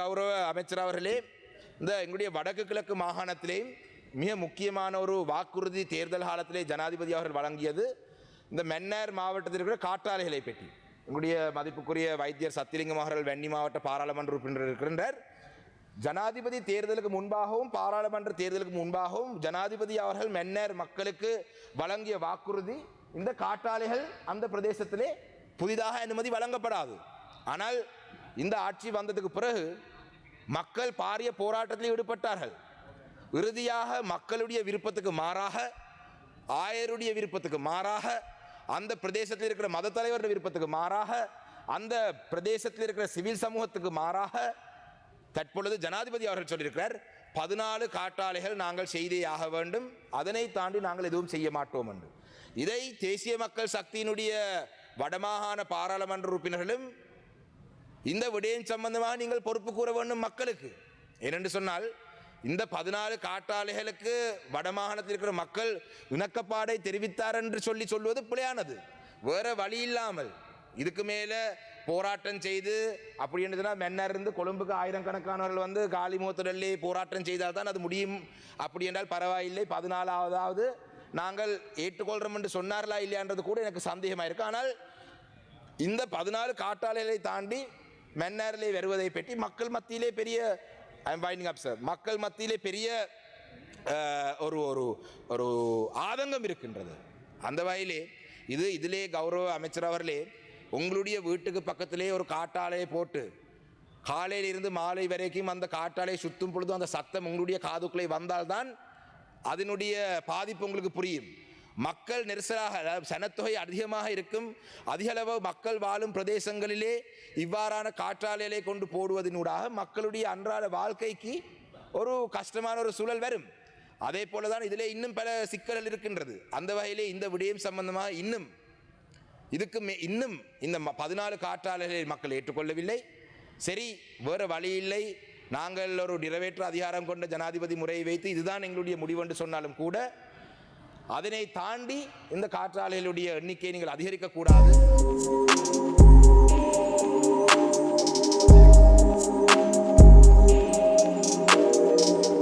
கௌரவ அமைச்சர் அவர்களே இந்த எங்களுடைய வடக்கு கிழக்கு மாகாணத்திலே மிக முக்கியமான ஒரு வாக்குறுதி தேர்தல் காலத்திலே ஜனாதிபதி அவர்கள் வழங்கியது. இந்த மென்னர் மாவட்டத்தில் இருக்கிற காற்றாலைகளை பற்றி. எங்களுடைய மதிப்புக்குரிய வைத்தியர் சத்தியலிங்கம் அவர்கள் வெண்ணி மாவட்ட பாராளுமன்ற உறுப்பினர் இருக்கின்றார். ஜனாதிபதி தேர்தலுக்கு முன்பாகவும் பாராளுமன்ற தேர்தலுக்கு முன்பாகவும் ஜனாதிபதி அவர்கள் மென்னர் மக்களுக்கு வழங்கிய வாக்குறுதி இந்த காற்றாலைகள் அந்த பிரதேசத்திலே புதிதாக அனுமதி வழங்கப்படாது. ஆனால் இந்த ஆட்சி வந்ததுக்கு பிறகு மக்கள் பாரிய போராட்டத்தில் ஈடுபட்டார்கள். இறுதியாக மக்களுடைய விருப்பத்துக்கு மாறாக ஆயருடைய விருப்பத்துக்கு மாறாக அந்த பிரதேசத்தில் இருக்கிற மத தலைவருடைய விருப்பத்துக்கு மாறாக அந்த பிரதேசத்தில் இருக்கிற சிவில் சமூகத்துக்கு மாறாக தற்பொழுது ஜனாதிபதி அவர்கள் சொல்லியிருக்கிறார் பதினாலு காட்டாலைகள் நாங்கள் செய்தே ஆக வேண்டும் அதனை தாண்டி நாங்கள் எதுவும் செய்ய மாட்டோம் என்று. இதை தேசிய மக்கள் சக்தியினுடைய வடமாகாண பாராளுமன்ற உறுப்பினர்களும் இந்த விடயம் சம்பந்தமாக நீங்கள் பொறுப்பு கூற வேண்டும் மக்களுக்கு. ஏனென்று சொன்னால் இந்த பதினாலு காட்டாளிகளுக்கு வடமாகாணத்தில் இருக்கிற மக்கள் இணக்கப்பாடை தெரிவித்தார் என்று சொல்லி சொல்வது பிழையானது. வேற வழி இல்லாமல் இதுக்கு மேலே போராட்டம் செய்து அப்படி என்று இருந்து கொழும்புக்கு ஆயிரக்கணக்கானவர்கள் வந்து காலிமுகத்திடலே போராட்டம் செய்தால் தான் அது முடியும். அப்படி என்றால் பரவாயில்லை பதினாலாவதாவது நாங்கள் ஏற்றுக்கொள்கிறோம் என்று சொன்னார்களா இல்லையான்றது கூட எனக்கு சந்தேகமாக இருக்கு ஆனால் இந்த பதினாலு காட்டாளிகளை தாண்டி மன்னாரிலே வருவதை பற்றி மக்கள் மத்தியிலே பெரிய ஐம் வைண்டிங் அப் சார் மக்கள் மத்தியிலே பெரிய ஒரு ஒரு ஒரு ஆதங்கம் இருக்கின்றது. அந்த வகையிலே இது இதிலே கௌரவ அமைச்சர் அவர்களே உங்களுடைய வீட்டுக்கு பக்கத்திலே ஒரு காட்டாலையை போட்டு காலையிலிருந்து மாலை வரைக்கும் அந்த காட்டாலை சுத்தும் பொழுதும் அந்த சத்தம் உங்களுடைய காதுக்குள்ளே வந்தால்தான் அதனுடைய பாதிப்பு உங்களுக்கு புரியும். மக்கள் நெரிசலாக சனத்தொகை அதிகமாக இருக்கும். அதிகளவு மக்கள் வாழும் பிரதேசங்களிலே இவ்வாறான காற்றாலைகளை கொண்டு போடுவதனூடாக மக்களுடைய அன்றாட வாழ்க்கைக்கு ஒரு கஷ்டமான ஒரு சூழல் வரும். அதே போல தான் இதிலே இன்னும் பல சிக்கல்கள் இருக்கின்றது. அந்த வகையிலே இந்த விடயம் சம்பந்தமாக இன்னும் இதுக்கு மே இன்னும் இந்த ம- பதினாலு காற்றாலைகளை மக்கள் ஏற்றுக்கொள்ளவில்லை. சரி வேறு வழி இல்லை. நாங்கள் ஒரு நிறைவேற்ற அதிகாரம் கொண்ட ஜனாதிபதி முறையை வைத்து இதுதான் எங்களுடைய முடிவென்று சொன்னாலும் கூட அதனை தாண்டி இந்த காற்றாலைகளுடைய எண்ணிக்கையை நீங்கள் அதிகரிக்கக்கூடாது.